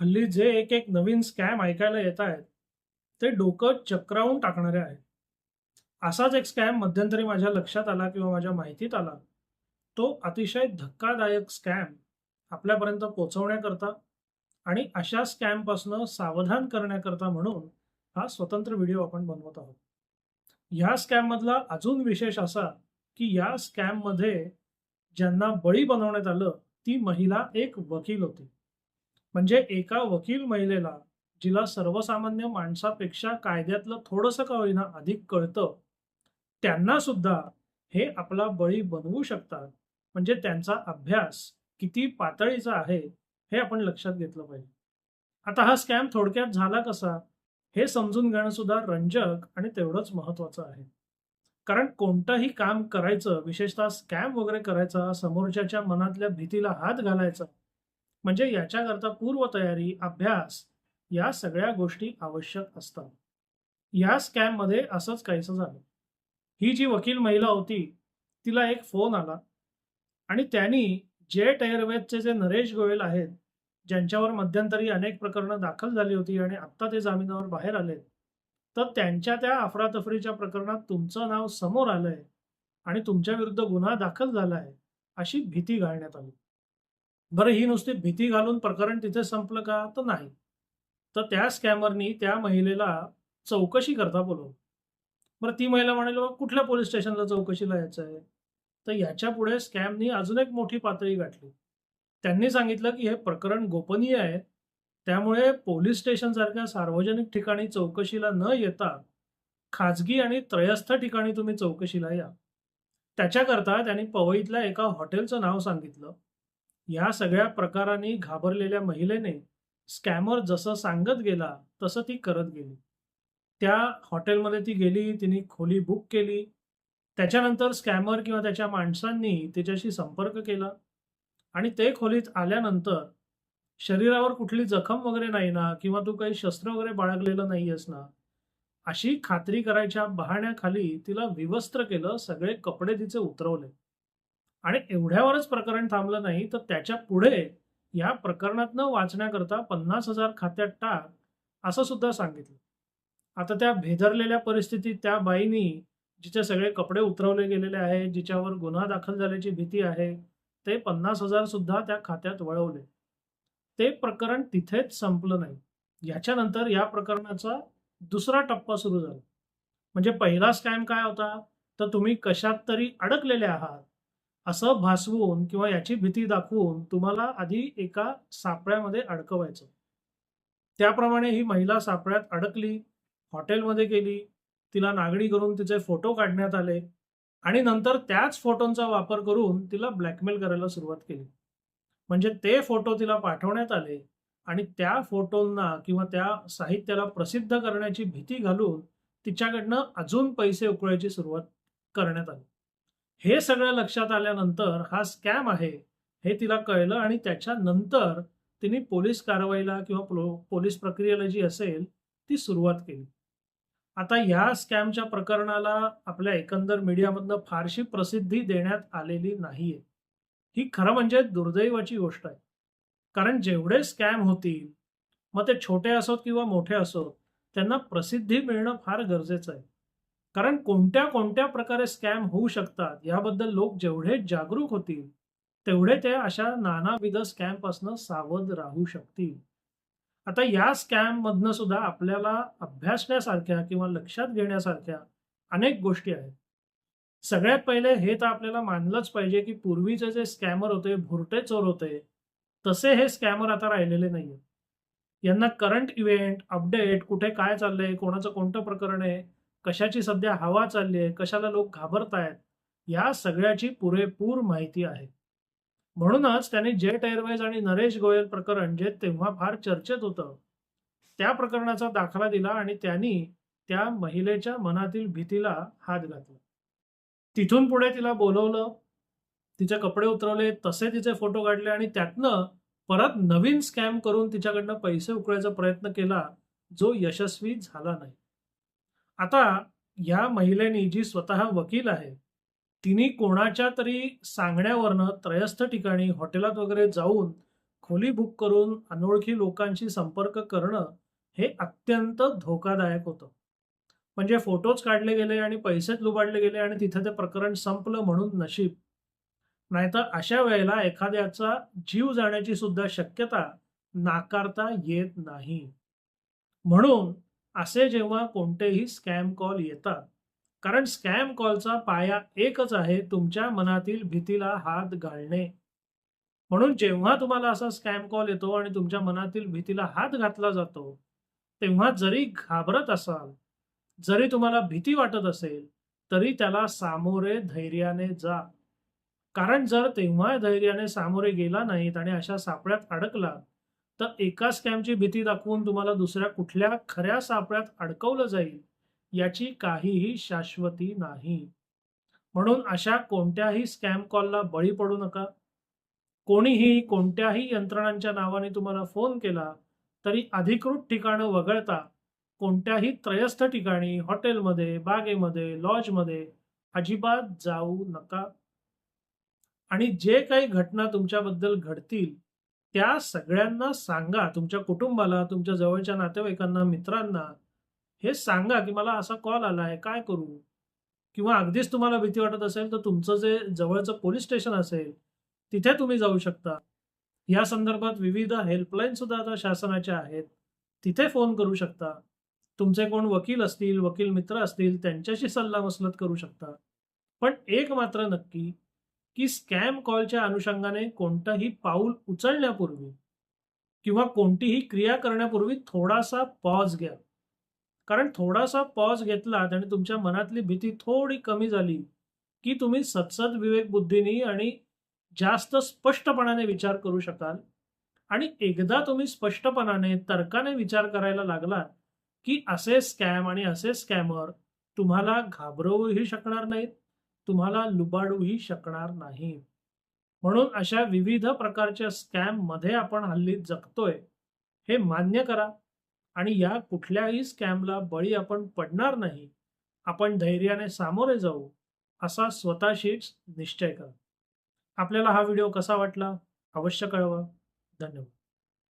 हल्ली जे एक एक नवीन स्कॅम ऐकायला येत आहेत ते डोकं चक्रावून टाकणारे आहेत. असाच एक स्कॅम मध्यंतरी माझ्या लक्षात आला किंवा माझ्या माहितीत आला. तो अतिशय धक्कादायक स्कॅम आपल्यापर्यंत पोचवण्याकरता आणि अशा स्कॅमपासून सावधान करण्याकरता म्हणून हा स्वतंत्र व्हिडिओ आपण बनवत आहोत. ह्या स्कॅममधला अजून विशेष असा की या स्कॅममध्ये ज्यांना बळी बनवण्यात आलं ती महिला एक वकील होती. म्हणजे एका वकील महिलेला जिला सर्वसामान्य माणसापेक्षा कायद्यातलं थोडंसं का होईना अधिक कळतं त्यांना सुद्धा हे आपला बळी बनवू शकतात. म्हणजे त्यांचा अभ्यास किती पातळीचा आहे हे आपण लक्षात घेतलं पाहिजे. आता हा स्कॅम थोडक्यात झाला कसा हे समजून घेणं सुद्धा रंजक आणि तेवढंच महत्वाचं आहे. कारण कोणतंही काम करायचं विशेषतः स्कॅम वगैरे करायचा समोरच्याच्या मनातल्या भीतीला हात घालायचा म्हणजे याच्याकरता पूर्वतयारी अभ्यास या सगळ्या गोष्टी आवश्यक असतात. या स्कॅममध्ये असंच काहीसं झालं. ही जी वकील महिला होती तिला एक फोन आला आणि त्यांनी जेट एअरवेजचे जे नरेश गोयल आहेत ज्यांच्यावर मध्यंतरी अनेक प्रकरणं दाखल झाली होती आणि आत्ता ते जामिनावर बाहेर आलेत तर त्यांच्या त्या अफरातफरीच्या प्रकरणात तुमचं नाव समोर आलंय आणि तुमच्या विरुद्ध गुन्हा दाखल झाला आहे अशी भीती घालण्यात आली. बरं ही नुसती भीती घालून प्रकरण तिथे संपलं का? तर नाही. तर त्या स्कॅमरनी त्या महिलेला चौकशी करता बोलवलं. बरं ती महिला म्हणाली "बाबा, कुठल्या पोलीस स्टेशनला चौकशीला यायचं आहे तर याच्यापुढे स्कॅमनी अजून एक मोठी पातळी गाठली. त्यांनी सांगितलं की हे प्रकरण गोपनीय आहे. त्यामुळे पोलीस स्टेशनसारख्या सार्वजनिक ठिकाणी चौकशीला न येता खाजगी आणि त्रयस्थ ठिकाणी तुम्ही चौकशीला या. त्याच्याकरता त्यांनी पवईतल्या एका हॉटेलचं नाव सांगितलं. या सगळ्या प्रकारांनी घाबरलेल्या महिलेने स्कॅमर जसं सांगत गेला तसं ती करत गेली. त्या हॉटेलमध्ये ती गेली तिने खोली बुक केली. त्याच्यानंतर स्कॅमर किंवा त्याच्या माणसांनी तिच्याशी संपर्क केला. आणि ते खोलीत आल्यानंतर शरीरावर कुठली जखम वगैरे नाही ना किंवा तू काही शस्त्र वगैरे बाळगलेलं नाही आहेस ना अशी खात्री करायच्या बहाण्याखाली तिला विवस्त्र केलं सगळे कपडे तिचे उतरवले. आणि एवढ्यावरच प्रकरण थांबलं नाही तर त्याच्या पुढे या प्रकरणातनं वाचण्याकरता पन्नास हजार खात्यात टाक असं सुद्धा सांगितलं. आता त्या भेदरलेल्या परिस्थितीत त्या बाईनी जिचे सगळे कपडे उतरवले गेलेले आहेत जिच्यावर गुन्हा दाखल झाल्याची भीती आहे ते पन्नास हजार सुद्धा त्या खात्यात वळवले. ते प्रकरण तिथेच संपलं नाही. याच्यानंतर या प्रकरणाचा दुसरा टप्पा सुरू झाला. म्हणजे पहिला स्कॅम काय होता? तर तुम्ही कशात तरी अडकलेले आहात. असं भासवून किंवा याची भीती दाखवून तुम्हाला आधी एका सापळ्यामध्ये अडकवायचं. त्याप्रमाणे ही महिला सापळ्यात अडकली हॉटेलमध्ये गेली तिला नागडी करून तिचे फोटो काढण्यात आले आणि नंतर त्याच फोटोंचा वापर करून तिला ब्लॅकमेल करायला सुरुवात केली. म्हणजे ते फोटो तिला पाठवण्यात आले आणि त्या फोटोंना किंवा त्या साहित्याला प्रसिद्ध करण्याची भीती घालून तिच्याकडनं अजून पैसे उकळायची सुरुवात करण्यात आली. हे सगळं लक्षात आल्यानंतर हा स्कॅम आहे हे तिला कळलं आणि त्याच्यानंतर तिने पोलीस कारवाईला किंवा पोलीस प्रक्रियेला जी असेल ती सुरुवात केली. आता ह्या स्कॅमच्या प्रकरणाला आपल्या एकंदर मीडियामधनं फारशी प्रसिद्धी देण्यात आलेली नाहीये. ही खरं म्हणजे दुर्दैवाची गोष्ट आहे. कारण जेवढे स्कॅम होतील मग ते छोटे असोत किंवा मोठे असोत त्यांना प्रसिद्धी मिळणं फार गरजेचं आहे. कारण कोणत्या कोणत्या प्रकारे स्कॅम होऊ शकतात याबद्दल लोक जेवढे जागरूक होतील तेवढे ते अशा नानाविध स्कॅमपासून सावध राहू शकतील. आता या स्कॅम मधनं सुद्धा आपल्याला अभ्यासण्यासारख्या किंवा लक्षात घेण्यासारख्या अनेक गोष्टी आहेत. सगळ्यात पहिले हे तर आपल्याला मानलंच पाहिजे की पूर्वीचे जे स्कॅमर होते भुरटे चोर होते तसे हे स्कॅमर आता राहिलेले नाहीये यांना करंट इव्हेंट अपडेट कुठे काय चाललंय कोणाचं कोणतं प्रकरण आहे कशाची सध्या हवा चालली आहे कशाला लोक घाबरतायत या सगळ्याची पुरेपूर माहिती आहे. म्हणूनच त्यांनी जेट एअरवेज आणि नरेश गोयल प्रकरण जे तेव्हा फार चर्चेत होतं त्या प्रकरणाचा दाखला दिला आणि त्यांनी त्या महिलेच्या मनातील भीतीला हात घातला. तिथून पुढे तिला बोलवलं तिचे कपडे उतरवले तसे तिचे फोटो काढले आणि त्यातनं परत नवीन स्कॅम करून तिच्याकडनं पैसे उकळायचा प्रयत्न केला जो यशस्वी झाला नाही. आता या महिलेनी जी स्वतः वकील आहे तिने कोणाच्या तरी सांगण्यावरनं त्रयस्थ ठिकाणी हॉटेलात वगैरे जाऊन खोली बुक करून अनोळखी लोकांशी संपर्क करणं हे अत्यंत धोकादायक होतं. म्हणजे फोटोज काढले गेले आणि पैसेच लुबाडले गेले आणि तिथे ते प्रकरण संपलं म्हणून नशीब. नाहीतर अशा वेळेला एखाद्याचा जीव जाण्याची सुद्धा शक्यता नाकारता येत नाही. म्हणून असे जेव्हा कोणतेही स्कॅम कॉल येतात कारण स्कॅम कॉलचा पाया एकच आहे तुमच्या मनातील भीतीला हात घालणे. म्हणून जेव्हा तुम्हाला असा स्कॅम कॉल येतो आणि तुमच्या मनातील भीतीला हात घातला जातो तेव्हा जरी घाबरत असाल जरी तुम्हाला भीती वाटत असेल तरी त्याला सामोरे धैर्याने जा. कारण जर तेव्हा धैर्याने सामोरे गेला नाहीत आणि अशा सापळ्यात अडकला तर एका स्कॅमची भीती दाखवून तुम्हाला दुसऱ्या कुठल्या खऱ्या सापळ्यात अडकवलं जाईल याची काहीही शाश्वती नाही. म्हणून अशा कोणत्याही स्कॅम कॉलला बळी पडू नका. कोणीही कोणत्याही यंत्रणांच्या नावाने तुम्हाला फोन केला तरी अधिकृत ठिकाणं वगळता कोणत्याही त्रयस्थ ठिकाणी हॉटेलमध्ये बागेमध्ये लॉजमध्ये अजिबात जाऊ नका. आणि जे काही घटना तुमच्याबद्दल घडतील त्या सगळ्यांना सांगा तुमच्या कुटुंबाला तुमच्या जवळच्या नातेवाईकांना मित्रांना हे सांगा की मला असा कॉल आला आहे काय करू? किंवा अगदीच तुम्हाला भीती वाटत असेल तर तुमचं जे जवळचं पोलीस स्टेशन असेल तिथे तुम्ही जाऊ शकता. या संदर्भात विविध हेल्पलाईन सुद्धा आता शासनाच्या आहेत. तिथे फोन करू शकता. तुमचे कोण वकील असतील वकील मित्र असतील त्यांच्याशी सल्लामसलत करू शकता. पण एक मात्र नक्की की स्कॅम कॉलच्या अनुषंगाने कोणतंही पाऊल उचलण्यापूर्वी किंवा कोणतीही क्रिया करण्यापूर्वी थोडासा पॉज घ्या. कारण थोडासा पॉज घेतलात आणि तुमच्या मनातली भीती थोडी कमी झाली की तुम्ही सत्सद विवेकबुद्धीनी आणि जास्त स्पष्टपणाने विचार करू शकाल. आणि एकदा तुम्ही स्पष्टपणाने तर्काने विचार करायला लागलात की असे स्कॅम आणि असे स्कॅमर तुम्हाला घाबरवूही शकणार नाहीत. तुम्हाला लुबाडूही शकणार नाही. म्हणून अशा विविध प्रकारच्या स्कॅममध्ये आपण हल्ली जगतोय हे मान्य करा. आणि या कुठल्याही स्कॅमला बळी आपण पडणार नाही. आपण धैर्याने सामोरे जाऊ असा स्वतःशीच निश्चय करा. आपल्याला हा व्हिडिओ कसा वाटला? अवश्य कळवा. धन्यवाद.